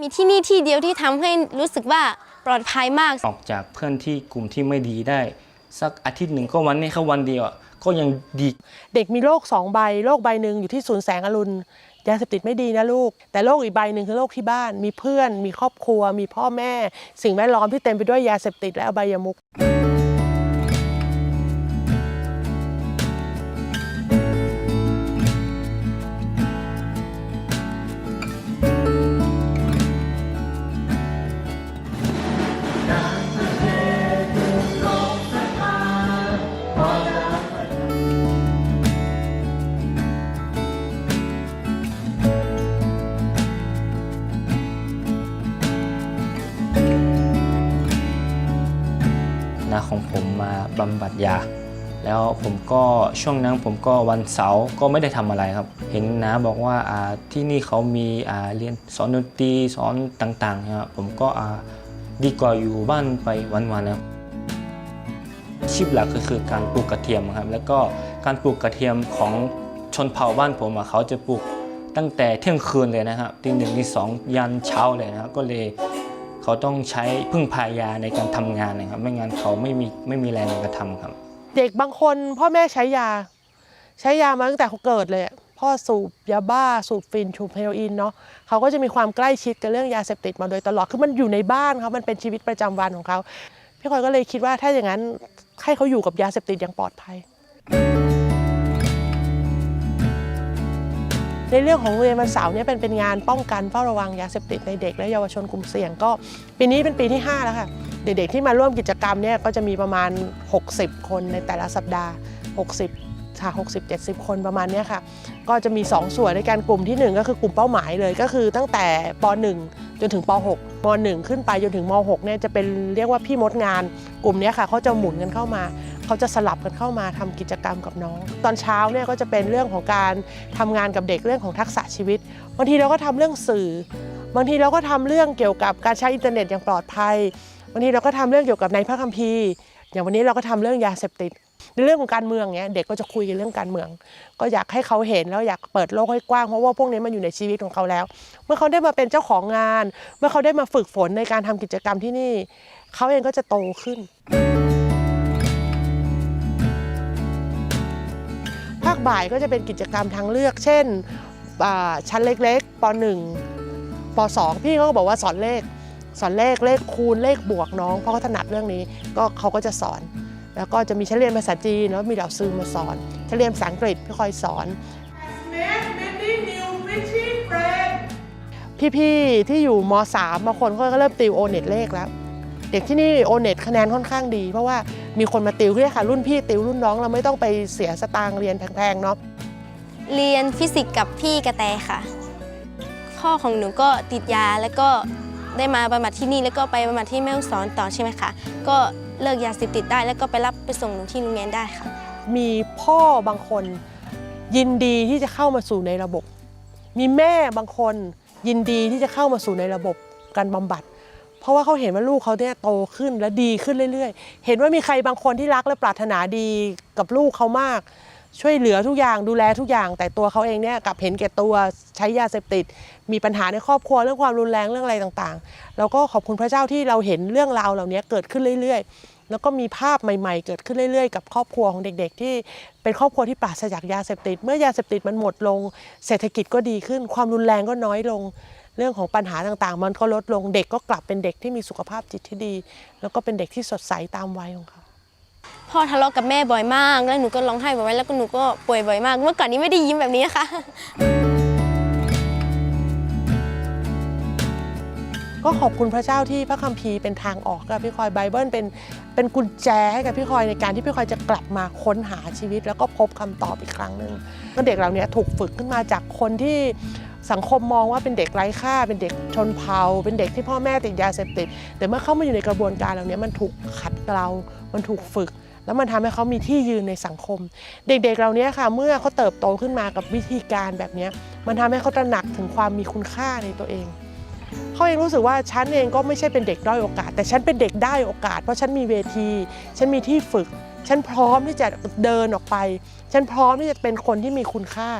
มีที่นี่ที่เดียวที่ทำให้รู้สึกว่าปลอดภัยมาก ออกจากเพื่อนที่กลุ่มที่ไม่ดีได้ สักอาทิตย์หนึ่งก็วันนี้แค่วันเดียวอะก็ยังดี เด็กมีโรคสองใบโรคใบหนึ่งอยู่ที่ศูนย์แสงอรุณยาเสพติดไม่ดีนะลูก แต่โรคอีกใบหนึ่งคือโรคที่บ้าน มีเพื่อน มีครอบครัว มีพ่อแม่ สิ่งแวดล้อมที่เต็มไปด้วยยาเสพติดและอบายมุขาของผมมาบำบัดยา แล้วผมก็ช่วงนั้นผมก็วันเสาร์ก็ไม่ได้ทำอะไรครับ เห็นน้าบอกว่าที่นี่เขามีเรียนสอนดนตรีสอนต่างๆนะครับผมก็ดีกว่าอยู่บ้านไปวันๆนะครับชีพหลักก็คือการปลูกกระเทียมครับแล้วก็การปลูกกระเทียมของชนเผ่าบ้านผมเขาจะปลูกตั้งแต่เที่ยงคืนเลยนะครับตีหนึ่งตีสองยันเช้าเลยนะครับก็เลย เขาต้องใช้พึ่งพายาในการทำงานนะครับ ไม่งั้นเขาไม่มีไม่มีแรงในการทำครับ เด็กบางคนพ่อแม่ใช้ยา ใช้ยามาตั้งแต่เขาเกิดเลย พ่อสูบยาบ้าสูบฟินสูบเฮโรอีนเนาะเขาก็จะมีความใกล้ชิดกับเรื่องยาเสพติดมาโดยตลอดคือมันอยู่ในบ้านเขามันเป็นชีวิตประจำวันของเขาพี่คอยก็เลยคิดว่าถ้าอย่างนั้นให้เขาอยู่กับยาเสพติดอย่างปลอดภัย ในเรื่องของโรงเรียนวันเสาร์เนี่ยเป็นเป็นงานป้องกันเฝ้าระวังยาเสพติดในเด็กและเยาวชนกลุ่มเสี่ยงก็ปีนี้เป็นปีที่ 5 แล้วค่ะเด็กๆที่มาร่วมกิจกรรมเนี่ยก็จะมีประมาณ 60 คนในแต่ละสัปดาห์ 60ค่ะ60 70 คนประมาณนี้ค่ะ ก็จะมี 2 ส่วนในการกลุ่มที่ 1 ก็คือกลุ่มเป้าหมายเลย ก็คือตั้งแต่ป .1 จนถึงป .6 ม .1 ขึ้นไปจนถึงม .6 เนี่ยจะเป็นเรียกว่าพี่มดงาน กลุ่มนี้ค่ะเขาจะหมุนกันเข้ามา เขาจะสลับกันเข้ามาทำกิจกรรมกับน้อง ตอนเช้าเนี่ยก็จะเป็นเรื่องของการทำงานกับเด็กเรื่องของทักษะชีวิตบางทีเราก็ทำเรื่องสื่อบางทีเราก็ทำเรื่องเกี่ยวกับการใช้อินเทอร์เน็ตอย่างปลอดภัยบางทีเราก็ทำเรื่องเกี่ยวกับในพระคัมภีร์ อย่างวันนี้เราก็ทำเรื่องยาเสพติดในเรื่องของการเมืองเนี้ยเด็กก็จะคุยกันเรื่องการเมือง ก็อยากให้เขาเห็นแล้วอยากเปิดโลกให้กว้างเพราะว่าพวกนี้มันอยู่ในชีวิตของเขาแล้ว เมื่อเขาได้มาเป็นเจ้าของงาน เมื่อเขาได้มาฝึกฝนในการทำกิจกรรมที่นี่ เขาเองก็จะโตขึ้น บ่ายก็จะเป็นกิจกรรมทางเลือก เช่นชั้นเล็กๆป .1 ป .2 พี่เขาก็บอกว่าสอนเลข สอนเลขเลขคูณเลขบวกน้อง เพราะเขาถนัดเรื่องนี้ก็เขาก็จะสอน แล้วก็จะมีชั้นเรียนภาษาจีนแล้วมีดาวซื้อมาสอนชั้นเรียนภาษาอังกฤษพี่คอยสอนพี่ๆที่อยู่ม .3 บางคนก็เริ่มติวโอเน็ตเลขแล้ว เด็กที่นี่โอเน็ตคะแนนค่อนข้างดี เพราะว่า มีคนมาติวเนี่ยค่ะ รุ่นพี่ติวรุ่นน้องเราไม่ต้องไปเสียสตางค์เรียนแพงๆเนาะเรียนฟิสิกส์กับพี่กระแตค่ะข้อของหนูก็ติดยาแล้วก็ได้มาบำบัดที่นี่แล้วก็ไปบำบัดที่แม่ฮ่องสอนต่อใช่ไหมคะก็เลิกยาเสพติดได้แล้วก็ไปรับไปส่งหนูที่โรงเรียนได้ค่ะ มีพ่อบางคนยินดีที่จะเข้ามาสู่ในระบบ มีแม่บางคนยินดีที่จะเข้ามาสู่ในระบบการบำบัดเพ ราะว่าเขาเห็นว่าลูกเขาเนี่ยโตขึ้นและดีขึ้นเรื่อย ๆ เห็นว่ามีใครบางคนที่รักและปรารถนาดีกับลูกเขามาก ช่วยเหลือทุกอย่างดูแลทุกอย่าง แต่ตัวเขาเองเนี่ยกลับเห็นแก่ตัวใช้ยาเสพติด มีปัญหาในครอบครัวเรื่องความรุนแรงเรื่องอะไรต่างๆ แล้วก็ขอบคุณพระเจ้าที่เราเห็นเรื่องราวเหล่านี้เกิดขึ้นเรื่อย ๆ แล้วก็มีภาพใหม่ ๆ เกิดขึ้นเรื่อย ๆ กับครอบครัวของเด็ก ๆ ที่เป็นครอบครัวที่ปราศจากยาเสพติด เมื่อยาเสพติดมันหมดลง เศรษฐกิจก็ดีขึ้น ความรุนแรงก็น้อยลง เรื่องของปัญหาต่างๆ มันก็ลดลงเด็กก็กลับเป็นเด็กที่มีสุขภาพจิตที่ดี แล้วก็เป็นเด็กที่สดใสตามวัยของเขาพ่อทะเลาะกับแม่บ่อยมาก แล้วหนูก็ร้องไห้บ่อยมากแล้วก็หนูก็ป่วยบ่อยมาก เมื่อก่อนนี้ไม่ได้ยิ้มแบบนี้นะคะก็ขอบคุณพระเจ้าที่พระคัมภีร์เป็นทางออกกับพี่คอยไบเบิลเป็นเป็นกุญแจให้กับพี่คอยในการที่พี่คอยจะกลับมาค้นหาชีวิต แล้วก็พบคำตอบอีกครั้งหนึ่งก็เด็กเราเนี้ยถูกฝึกขึ้นมาจากคนที่ สังคมมองว่าเป็นเด็กไร้ค่า เป็นเด็กชนเผ่า เป็นเด็กที่พ่อแม่ติดยาเสพติด แต่เมื่อเข้ามาอยู่ในกระบวนการเหล่านี้มันถูกขัดเกลา มันถูกฝึก แล้วมันทำให้เขามีที่ยืนในสังคม เด็กๆเหล่านี้ค่ะ เมื่อเขาเติบโตขึ้นมากับวิธีการแบบนี้ มันทำให้เขาตระหนักถึงความมีคุณค่าในตัวเอง เขาเองรู้สึกว่าฉันเองก็ไม่ใช่เป็นเด็กด้อยโอกาส แต่ฉันเป็นเด็กได้โอกาส เพราะฉันมีเวที ฉันมีที่ฝึก ฉันพร้อมที่จะเดินออกไป ฉันพร้อมที่จะเป็นคนที่มีคุณค่า